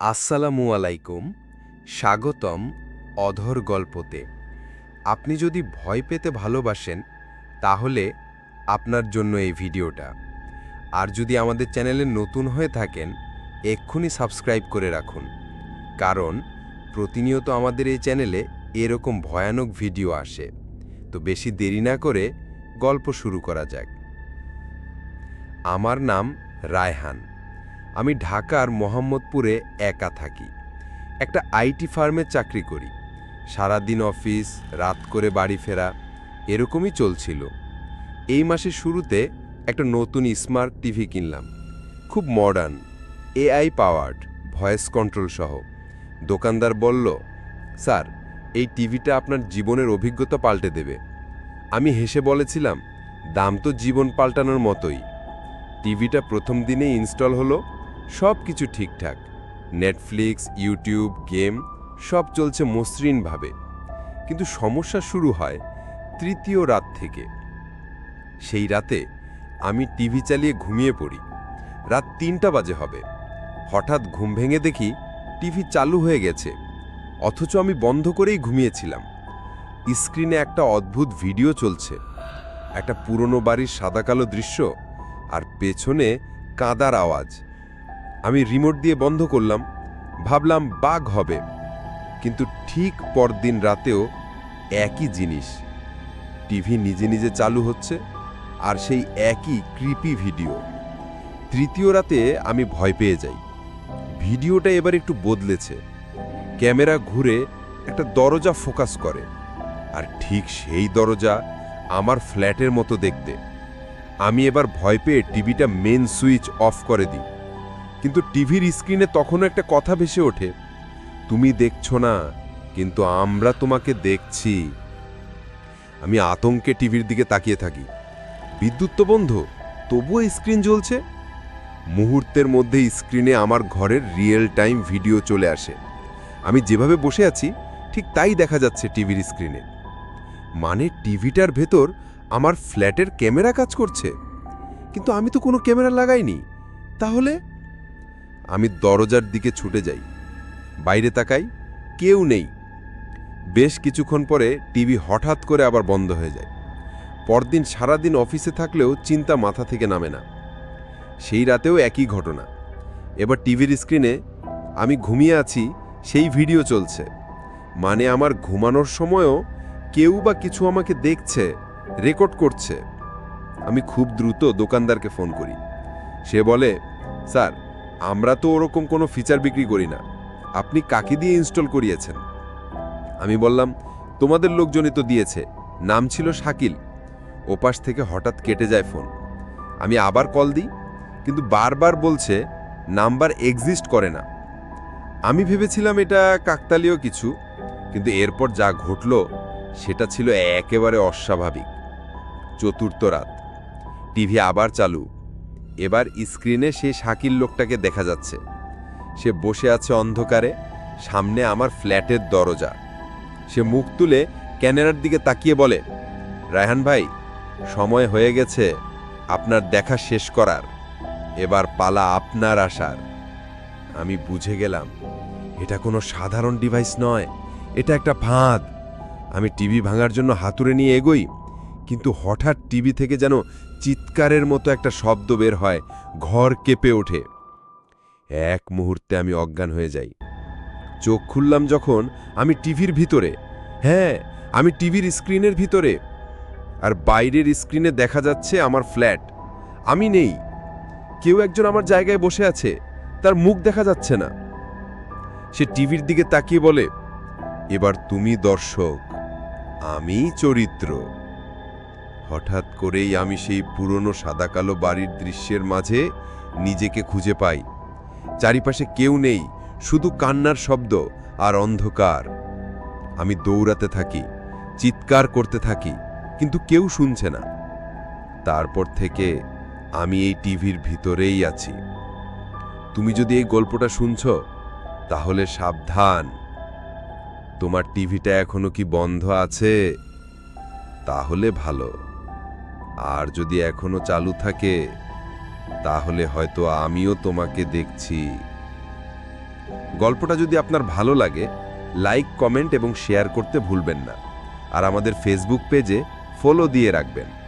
আসসালামু আলাইকুম, স্বাগতম অধর গল্পতে। আপনি যদি ভয় পেতে ভালোবাসেন, তাহলে আপনার জন্য এই ভিডিওটা। আর যদি আমাদের চ্যানেলে নতুন হয়ে থাকেন, এক্ষুনি সাবস্ক্রাইব করে রাখুন। কারণ প্রতিনিয়ত আমাদের এই চ্যানেলে এরকম ভয়ানক ভিডিও আসে। তো বেশি দেরি না করে গল্প শুরু করা যাক। আমার নাম রায়হান। আমি ঢাকার মোহাম্মদপুরে একা থাকি। একটা আইটি ফার্মে চাকরি করি। সারাদিন অফিস, রাত করে বাড়ি ফেরা, এরকমই চলছিল। এই মাসের শুরুতে একটা নতুন স্মার্ট টিভি কিনলাম। খুব modern AI powered voice control সহ। দোকানদার বলল, স্যার, এই টিভিটা আপনার জীবনের অভিজ্ঞতা পাল্টে দেবে। আমি হেসে বলেছিলাম, দাম তো জীবন পাল্টানোর মতোই। টিভিটা প্রথম দিনে ইনস্টল হলো। সব কিছু ঠিকঠাক। নেটফ্লিক্স ইউটিউব গেম সব চলছে মসৃণভাবে। কিন্তু সমস্যা শুরু হয় তৃতীয় রাত থেকে। সেই রাতে আমি টিভি চালিয়ে ঘুমিয়ে পড়ি। রাত তিনটা বাজে হবে। হঠাৎ ঘুম ভেঙে দেখি টিভি চালু হয়ে গেছে। অথচ আমি বন্ধ করেই ঘুমিয়েছিলাম। স্ক্রিনে একটা অদ্ভুত ভিডিও চলছে। একটা পুরনো বাড়ির সাদাকালো দৃশ্য আর পেছনে কাদার আওয়াজ। আমি রিমোট দিয়ে বন্ধ করলাম, ভাবলাম বাঘ হবে। কিন্তু ঠিক পরদিন রাতেও একই জিনিস। টিভি নিজে নিজে চালু হচ্ছে, আর সেই একই ক্রিপি ভিডিও তৃতীয় রাতে আমি ভয় পেয়ে যাই। ভিডিওটা এবার একটু বদলেছে। ক্যামেরা ঘুরে একটা দরজা ফোকাস করে, আর ঠিক সেই দরজা আমার ফ্ল্যাটের মতো দেখতে। আমি এবার ভয় পেয়ে টিভিটা মেন সুইচ অফ করে দিই। কিন্তু টিভির স্ক্রিনে তখনও একটা কথা ভেসে ওঠে। তুমি দেখছ না, কিন্তু আমরা তোমাকে দেখছি। আমি আতঙ্কে টিভির দিকে তাকিয়ে থাকি। বিদ্যুৎ তো বন্ধ, তবুও স্ক্রিন জ্বলছে। মুহূর্তের মধ্যে স্ক্রিনে আমার ঘরের রিয়েল টাইম ভিডিও চলে আসে। আমি যেভাবে বসে আছি, ঠিক তাই দেখা যাচ্ছে টিভির স্ক্রিনে। মানে টিভিটার ভেতর আমার ফ্ল্যাটের ক্যামেরা কাজ করছে। কিন্তু আমি তো কোনো ক্যামেরা লাগাইনি। তাহলে আমি দরজার দিকে ছুটে যাই। বাইরে তাকাই কেউ নেই। বেশ কিছুক্ষণ পরে টিভি হঠাৎ করে আবার বন্ধ হয়ে যায়। পরদিন সারাদিন অফিসে থাকলেও চিন্তা মাথা থেকে নামে না। সেই রাতেও একই ঘটনা। এবার টিভির স্ক্রিনে আমি ঘুমিয়ে আছি, সেই ভিডিও চলছে। মানে আমার ঘুমানোর সময়ও কেউ বা কিছু আমাকে দেখছে, রেকর্ড করছে। আমি খুব দ্রুত দোকানদারকে ফোন করি। সে বলে, স্যার আমরা তো ওরকম কোনো ফিচার বিক্রি করি না। আপনি কাকে দিয়ে ইনস্টল করিয়েছেন? আমি বললাম, তোমাদের লোকজনই তো দিয়েছে। নাম ছিল শাকিল। ওপাশ থেকে হঠাৎ কেটে যায় ফোন আমি আবার কল দিই, কিন্তু বারবার বলছে, নাম্বার এক্সিস্ট করে না। আমি ভেবেছিলাম এটা কাকতালীয় কিছু, কিন্তু এরপর যা ঘটল, সেটা ছিল একেবারে অস্বাভাবিক। চতুর্থ রাত। টিভি আবার চালু। এবার স্ক্রিনে সেই শাকিল লোকটাকে দেখা যাচ্ছে। সে বসে আছে অন্ধকারে, সামনে আমার ফ্ল্যাটের দরজা। সে মুখ তুলে ক্যামেরার দিকে তাকিয়ে বলে, রায়হান ভাই, সময় হয়ে গেছে, আপনার দেখা শেষ করার। এবার পালা আপনার আসার। আমি বুঝে গেলাম, এটা কোনো সাধারণ ডিভাইস নয়, এটা একটা ফাঁদ। আমি টিভি ভাঙার জন্য হাতুড়ে নিয়ে এগোই কিন্তু হঠাৎ টিভি থেকে যেন চিৎকারের মতো একটা শব্দ বের হয়, ঘর কেঁপে ওঠে। এক মুহূর্তে আমি অজ্ঞান হয়ে যাই। চোখ খুললাম যখন আমি টিভির ভিতরে। হ্যাঁ আমি টিভির স্ক্রিনের ভিতরে। আর বাইরের স্ক্রিনে দেখা যাচ্ছে আমার ফ্ল্যাট। আমি নেই। কেউ একজন আমার জায়গায় বসে আছে। তার মুখ দেখা যাচ্ছে না। সে টিভির দিকে তাকিয়ে বলে, এবার তুমি দর্শক আমি চরিত্র। হঠাৎ করেই আমি সেই পুরনো সাদাকালো বাড়ির দৃশ্যের মাঝে নিজেকে খুঁজে পাই। চারিপাশে কেউ নেই, শুধু কান্নার শব্দ আর অন্ধকার। আমি দৌড়াতে থাকি, চিৎকার করতে থাকি, কিন্তু কেউ শুনছে না। তারপর থেকে আমি এই টিভির ভিতরেই আছি। তুমি যদি এই গল্পটা শুনছ, তাহলে সাবধান। তোমার টিভিটা এখনও কি বন্ধ আছে? তাহলে ভালো। আর যদি এখনও চালু থাকে, তাহলে হয়তো আমিও তোমাকে দেখছি। গল্পটা যদি আপনার ভালো লাগে, লাইক, কমেন্ট এবং শেয়ার করতে ভুলবেন না। আর আমাদের ফেসবুক পেজে ফলো দিয়ে রাখবেন।